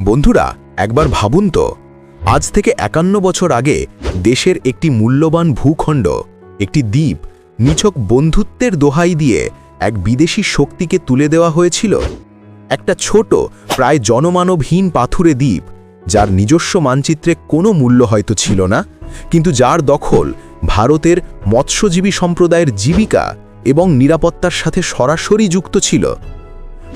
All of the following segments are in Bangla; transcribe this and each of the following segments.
বন্ধুরা, একবার ভাবুন তো, আজ থেকে একান্ন বছর আগে দেশের একটি মূল্যবান ভূখণ্ড, একটি দ্বীপ, নিছক বন্ধুত্বের দোহাই দিয়ে এক বিদেশি শক্তিকে তুলে দেওয়া হয়েছিল। একটা ছোট, প্রায় জনমানবহীন পাথুরে দ্বীপ, যার নিজস্ব মানচিত্রে কোনো মূল্য হয়তো ছিল না, কিন্তু যার দখল ভারতের মৎস্যজীবী সম্প্রদায়ের জীবিকা এবং নিরাপত্তার সাথে সরাসরি যুক্ত ছিল।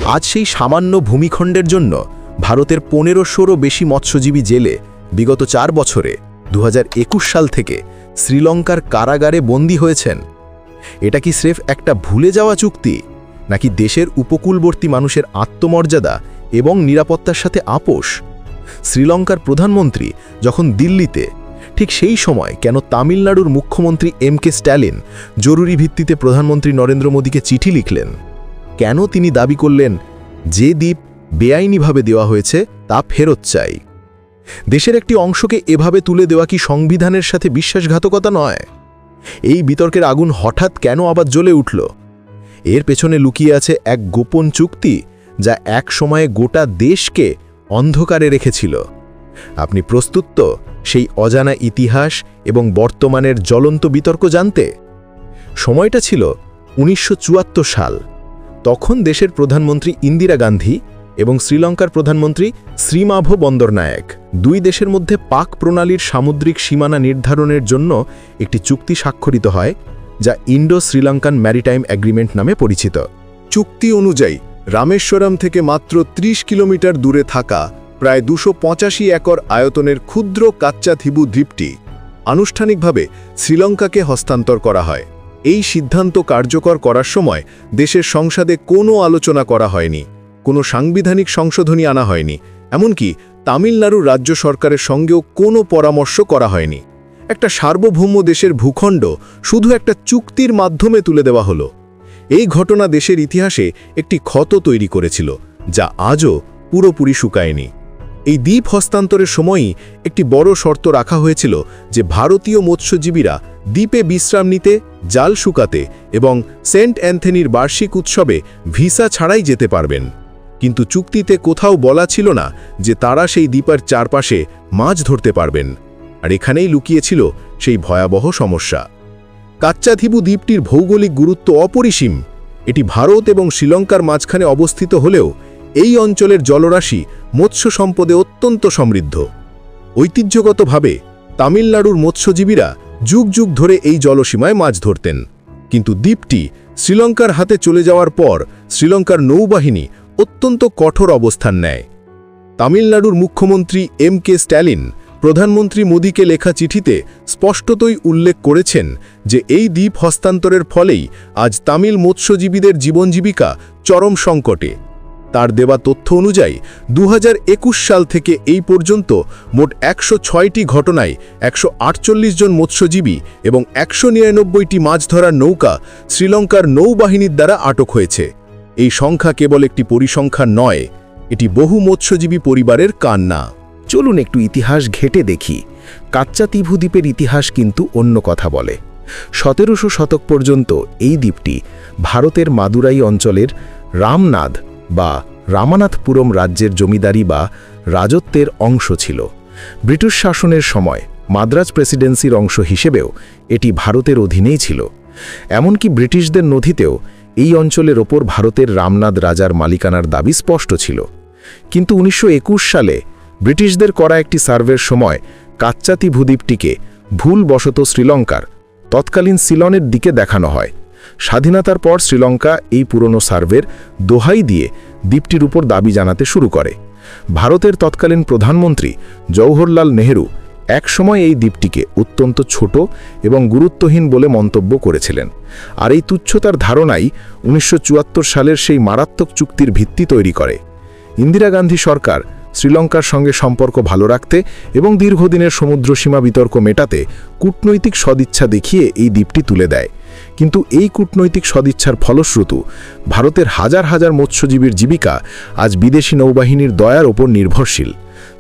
আজ সেই সামান্য ভূমিখণ্ডের জন্য ভারতের পনেরোশোরও বেশি মৎস্যজীবী জেলে বিগত চার বছরে দু হাজার একুশ সাল থেকে শ্রীলঙ্কার কারাগারে বন্দী হয়েছেন। এটা কি স্রেফ একটা ভুলে যাওয়া চুক্তি, নাকি দেশের উপকূলবর্তী মানুষের আত্মমর্যাদা এবং নিরাপত্তার সাথে আপোষ? শ্রীলঙ্কার প্রধানমন্ত্রী যখন দিল্লিতে, ঠিক সেই সময় কেন তামিলনাড়ুর মুখ্যমন্ত্রী এম কে স্ট্যালিন জরুরি ভিত্তিতে প্রধানমন্ত্রী নরেন্দ্র মোদীকে চিঠি লিখলেন? কেন তিনি দাবি করলেন, যে দ্বীপ বেআইনিভাবে দেওয়া হয়েছে তা ফেরত চাই। দেশের একটি অংশকে এভাবে তুলে দেওয়া কি সংবিধানের সাথে বিশ্বাসঘাতকতা নয়? এই বিতর্কের আগুন হঠাৎ কেন আবার জ্বলে উঠল? এর পেছনে লুকিয়ে আছে এক গোপন চুক্তি যা এক সময়ে গোটা দেশকে অন্ধকারে রেখেছিল। আপনি প্রস্তুত তো সেই অজানা ইতিহাস এবং বর্তমানের জ্বলন্ত বিতর্ক জানতে? সময়টা ছিল উনিশশো চুয়াত্তর সাল। তখন দেশের প্রধানমন্ত্রী ইন্দিরা গান্ধী এবং শ্রীলঙ্কার প্রধানমন্ত্রী শ্রীমাভ বন্দরনায়ক। দুই দেশের মধ্যে পাক প্রণালীর সামুদ্রিক সীমানা নির্ধারণের জন্য একটি চুক্তি স্বাক্ষরিত হয়, যা ইন্ডো শ্রীলঙ্কান ম্যারিটাইম অ্যাগ্রিমেন্ট নামে পরিচিত। চুক্তি অনুযায়ী, রামেশ্বরম থেকে মাত্র ৩০ কিলোমিটার দূরে থাকা প্রায় দুশো পঁচাশি একর আয়তনের ক্ষুদ্র কাচ্চাথিবু দ্বীপটি আনুষ্ঠানিকভাবে শ্রীলঙ্কাকে হস্তান্তর করা হয়। এই সিদ্ধান্ত কার্যকর করার সময় দেশের সংসদে কোনো আলোচনা করা হয়নি। কোনো সাংবিধানিক সংশোধনী আনা হয়নি, এমনকি তামিলনাড়ুর রাজ্য সরকারের সঙ্গেও কোনো পরামর্শ করা হয়নি। একটা সার্বভৌম দেশের ভূখণ্ড শুধু একটা চুক্তির মাধ্যমে তুলে দেওয়া হলো। এই ঘটনা দেশের ইতিহাসে একটি ক্ষত তৈরি করেছিল, যা আজও পুরোপুরি শুকায়নি। এই দ্বীপ হস্তান্তরের সময়ই একটি বড় শর্ত রাখা হয়েছিল যে ভারতীয় মৎস্যজীবীরা দ্বীপে বিশ্রাম নিতে, জাল শুকাতে এবং সেন্ট অ্যান্থনির বার্ষিক উৎসবে ভিসা ছাড়াই যেতে পারবেন। কিন্তু চুক্তিতে কোথাও বলা ছিল না যে তারা সেই দ্বীপের চারপাশে মাছ ধরতে পারবেন, আর এখানেই লুকিয়েছিল সেই ভয়াবহ সমস্যা। কাচ্চাধিবু দ্বীপটির ভৌগোলিক গুরুত্ব অপরিসীম। এটি ভারত এবং শ্রীলঙ্কার মাঝখানে অবস্থিত হলেও এই অঞ্চলের জলরাশি মৎস্য সম্পদে অত্যন্ত সমৃদ্ধ। ঐতিহ্যগতভাবে তামিলনাড়ুর মৎস্যজীবীরা যুগ যুগ ধরে এই জলসীমায় মাছ ধরতেন। কিন্তু দ্বীপটি শ্রীলঙ্কার হাতে চলে যাওয়ার পর শ্রীলঙ্কার নৌবাহিনী অত্যন্ত কঠোর অবস্থান নেয়। তামিলনাড়ুর মুখ্যমন্ত্রী এম কে স্ট্যালিন প্রধানমন্ত্রী মোদীকে লেখা চিঠিতে স্পষ্টতই উল্লেখ করেছেন যে এই দ্বীপ হস্তান্তরের ফলেই আজ তামিল মৎস্যজীবীদের জীবনজীবিকা চরম সংকটে। তার দেওয়া তথ্য অনুযায়ী দু হাজার একুশ সাল থেকে এই পর্যন্ত মোট একশো ছয়টি ঘটনায় একশো আটচল্লিশ জন মৎস্যজীবী এবং একশো নিরানব্বইটি মাছ ধরার নৌকা শ্রীলঙ্কার নৌবাহিনীর দ্বারা আটক হয়েছে। এই সংখ্যা কেবল একটি পরিসংখ্যান নয়, এটি বহু মৎস্যজীবী পরিবারের কান্না। চলুন একটু ইতিহাস ঘেটে দেখি। কাচ্চাতিভু দ্বীপের ইতিহাস কিন্তু অন্য কথা বলে। সতেরোশো শতক পর্যন্ত এই দ্বীপটি ভারতের মাদুরাই অঞ্চলের রামনাথ বা রামানাথপুরম রাজ্যের জমিদারি বা রাজত্বের অংশ ছিল। ব্রিটিশ শাসনের সময় মাদ্রাজ প্রেসিডেন্সির অংশ হিসেবেও এটি ভারতের অধীনেই ছিল। এমনকি ব্রিটিশদের নথিতেও এই অঞ্চলের ওপর ভারতের রামনাথ রাজার মালিকানার দাবি স্পষ্ট ছিল। কিন্তু উনিশশো একুশ সালে ব্রিটিশদের করা একটি সার্ভের সময় কাচ্চাতি ভূদ্বীপটিকে ভুলবশত শ্রীলঙ্কার, তৎকালীন সিলনের দিকে দেখানো হয়। স্বাধীনতার পর শ্রীলঙ্কা এই পুরনো সার্ভের দোহাই দিয়ে দ্বীপটির উপর দাবি জানাতে শুরু করে। ভারতের তৎকালীন প্রধানমন্ত্রী জওহরলাল নেহেরু একসময় এই দ্বীপটিকে অত্যন্ত ছোট এবং গুরুত্বহীন বলে মন্তব্য করেছিলেন। আর এই তুচ্ছতার ধারণাই উনিশশো চুয়াত্তর সালের সেই মারাত্মক চুক্তির ভিত্তি তৈরি করে। ইন্দিরা গান্ধী সরকার শ্রীলঙ্কার সঙ্গে সম্পর্ক ভালো রাখতে এবং দীর্ঘদিনের সমুদ্রসীমা বিতর্ক মেটাতে কূটনৈতিক সদিচ্ছা দেখিয়ে এই দ্বীপটি তুলে দেয়। কিন্তু এই কূটনৈতিক সদিচ্ছার ফলশ্রুতু ভারতের হাজার হাজার মৎস্যজীবীর জীবিকা আজ বিদেশি নৌবাহিনীর দয়ার ওপর নির্ভরশীল।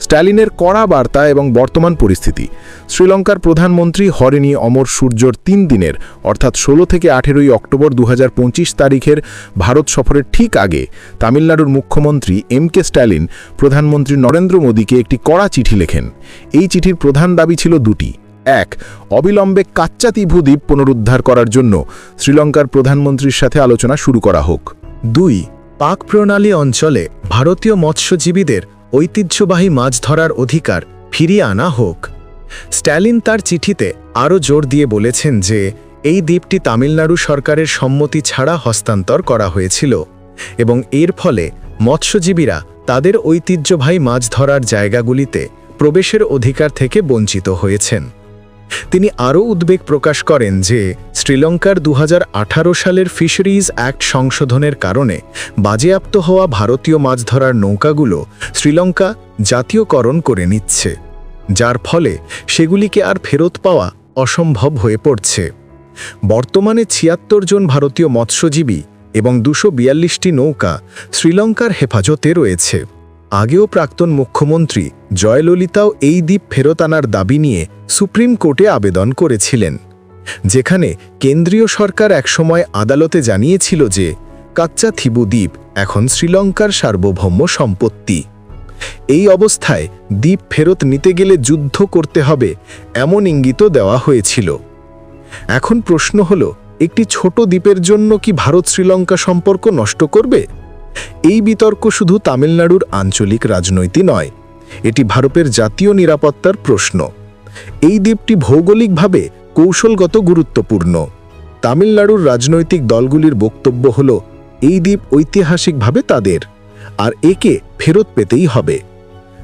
স্ট্যালিনের কড়া বার্তা এবং বর্তমান পরিস্থিতি। শ্রীলঙ্কার প্রধানমন্ত্রী হরেনি অমর সূর্যর তিন দিনের, অর্থাৎ ষোলো থেকে আঠেরোই অক্টোবর দু হাজার পঁচিশ তারিখের ভারত সফরের ঠিক আগে, তামিলনাড়ুর মুখ্যমন্ত্রী এম কে স্ট্যালিন, প্রধানমন্ত্রী নরেন্দ্র মোদীকে একটি কড়া চিঠি লেখেন। এই চিঠির প্রধান দাবি ছিল দুটি। এক, অবিলম্বে কাচ্চাতীভু দ্বীপ পুনরুদ্ধার করার জন্য শ্রীলঙ্কার প্রধানমন্ত্রীর সাথে আলোচনা শুরু করা হোক। দুই, পাক প্রণালী অঞ্চলে ভারতীয় মৎস্যজীবীদের ঐতিহ্যবাহী মাছ ধরার অধিকার ফিরিয়ে আনা হোক। স্ট্যালিন তার চিঠিতে আরও জোর দিয়ে বলেছেন যে, এই দ্বীপটি তামিলনাড়ু সরকারের সম্মতি ছাড়া হস্তান্তর করা হয়েছিল এবং এর ফলে মৎস্যজীবীরা তাদের ঐতিহ্যবাহী মাছ ধরার জায়গাগুলিতে প্রবেশের অধিকার থেকে বঞ্চিত হয়েছেন। তিনি আরও উদ্বেগ প্রকাশ করেন যে শ্রীলঙ্কার দু হাজার আঠারো সালের ফিশারিজ অ্যাক্ট সংশোধনের কারণে বাজেয়াপ্ত হওয়া ভারতীয় মাছ ধরার নৌকাগুলো শ্রীলঙ্কা জাতীয়করণ করে নিচ্ছে, যার ফলে সেগুলিকে আর ফেরত পাওয়া অসম্ভব হয়ে পড়ছে। বর্তমানে ছিয়াত্তর জন ভারতীয় মৎস্যজীবী এবং দুশো নৌকা শ্রীলঙ্কার হেফাজতে রয়েছে। আগেও প্রাক্তন মুখ্যমন্ত্রী জয়ললিতাও এই দ্বীপ ফেরত আনার দাবি নিয়ে সুপ্রিম কোর্টে আবেদন করেছিলেন, যেখানে কেন্দ্রীয় সরকার একসময় আদালতে জানিয়েছিল যে কাচ্চা থিবু দ্বীপ এখন শ্রীলঙ্কার সার্বভৌম সম্পত্তি। এই অবস্থায় দ্বীপ ফেরত নিতে গেলে যুদ্ধ করতে হবে এমন ইঙ্গিত দেওয়া হয়েছিল। এখন প্রশ্ন হল, একটি ছোট দ্বীপের জন্য কি ভারত শ্রীলঙ্কা সম্পর্ক নষ্ট করবে? এই বিতর্ক শুধু তামিলনাড়ুর আঞ্চলিক রাজনৈতি নয়, এটি ভারতের জাতীয় নিরাপত্তার প্রশ্ন। এই দ্বীপটি ভৌগোলিকভাবে কৌশলগত গুরুত্বপূর্ণ। তামিলনাড়ুর রাজনৈতিক দলগুলির বক্তব্য হল, এই দ্বীপ ঐতিহাসিকভাবে তাদের, আর একে ফেরত পেতেই হবে।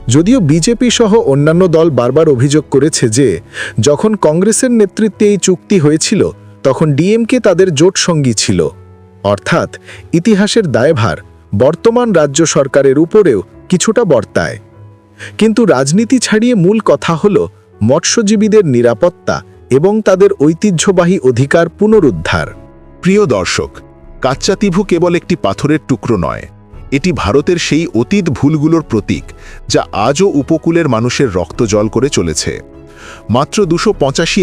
যদিও বিজেপি সহ অন্যান্য দল বারবার অভিযোগ করেছে যে, যখন কংগ্রেসের নেতৃত্বে এই চুক্তি হয়েছিল, তখন ডিএমকে তাদের জোট সঙ্গী ছিল। অর্থাৎ, ইতিহাসের দায়ভার বর্তমান রাজ্য সরকারের উপরেও কিছুটা বর্তায়। কিন্তু রাজনীতি ছাড়িয়ে মূল কথা হল মৎস্যজীবীদের নিরাপত্তা এবং তাদের ঐতিহ্যবাহী অধিকার পুনরুদ্ধার। প্রিয় দর্শক, কাচ্চাতিভু কেবল একটি পাথরের টুকরো নয়, এটি ভারতের সেই অতীত ভুলগুলোর প্রতীক যা আজও উপকূলের মানুষের রক্ত জল করে চলেছে। মাত্র দুশো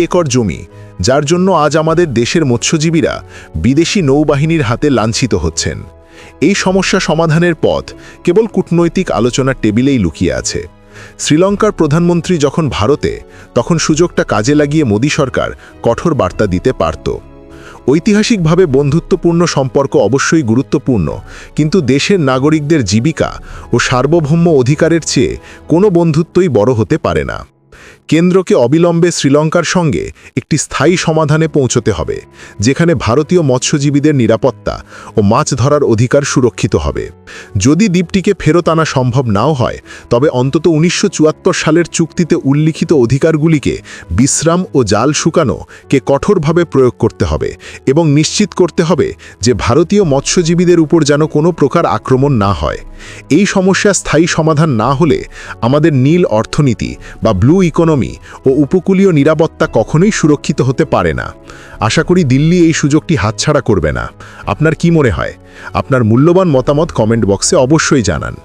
একর জমি, যার জন্য আজ আমাদের দেশের মৎস্যজীবীরা বিদেশি নৌবাহিনীর হাতে লাঞ্ছিত হচ্ছেন। এই সমস্যা সমাধানের পথ কেবল কূটনৈতিক আলোচনার টেবিলেই লুকিয়ে আছে। শ্রীলঙ্কার প্রধানমন্ত্রী যখন ভারতে, তখন সুযোগটা কাজে লাগিয়ে মোদী সরকার কঠোর বার্তা দিতে পারত। ঐতিহাসিকভাবে বন্ধুত্বপূর্ণ সম্পর্ক অবশ্যই গুরুত্বপূর্ণ, কিন্তু দেশের নাগরিকদের জীবিকা ও সার্বভৌম অধিকারের চেয়ে কোনো বন্ধুত্বই বড় হতে পারে না। কেন্দ্রকে অবিলম্বে শ্রীলঙ্কার সঙ্গে একটি স্থায়ী সমাধানে পৌঁছতে হবে, যেখানে ভারতীয় মৎস্যজীবীদের নিরাপত্তা ও মাছ ধরার অধিকার সুরক্ষিত হবে। যদি দ্বীপটিকে ফেরত আনা সম্ভব নাও হয়, তবে অন্তত উনিশশো চুয়াত্তর সালের চুক্তিতে উল্লিখিত অধিকারগুলিকে বিশ্রাম ও জাল শুকানো কে কঠোরভাবে প্রয়োগ করতে হবে এবং নিশ্চিত করতে হবে যে ভারতীয় মৎস্যজীবীদের উপর যেন কোনো প্রকার আক্রমণ না হয়। এই সমস্যা স্থায়ী সমাধান না হলে আমাদের নীল অর্থনীতি বা ব্লু ইকোনমি ও উপকূলীয় নিরাপত্তা কখনোই সুরক্ষিত হতে পারে না। আশা করি দিল্লি এই সুযোগটি হাতছাড়া করবে না। আপনার কি মনে হয়? আপনার মূল্যবান মতামত কমেন্ট বক্সে অবশ্যই জানান।